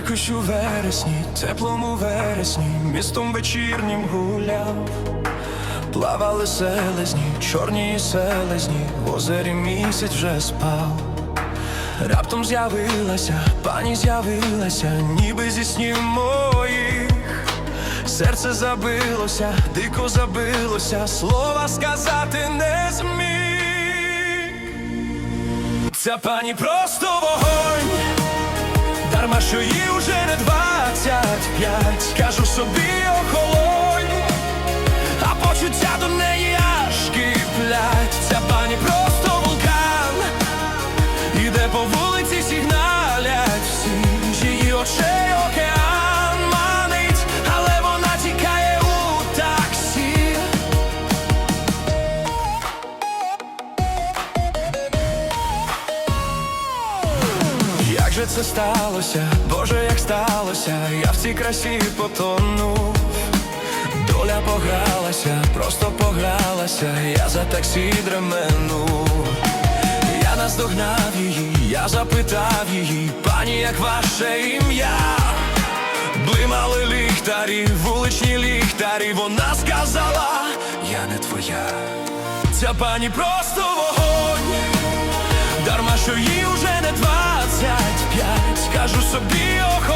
дощу вересні, теплому вересні, містом вечірнім гуляв. Плавали селезні, чорні селезні, в озері місяць вже спав. Раптом з'явилася, пані з'явилася, ніби зі снів моїх. Серце забилося, дико забилося, слова сказати не зміг. Ця пані просто дарма що їй уже не двадцять п'ять. Кажу собі охолонь, а почуття до неї же це сталося, Боже, як сталося, я в цій красі потонув. Доля погралася, просто погралася, я за таксі дремену. Я наздогнав її, я запитав її, пані, як ваше ім'я? Блимали ліхтарі, вуличні ліхтарі, вона сказала, я не твоя. Ця пані просто вогонь, дарма що їй Кажу собі охолонь,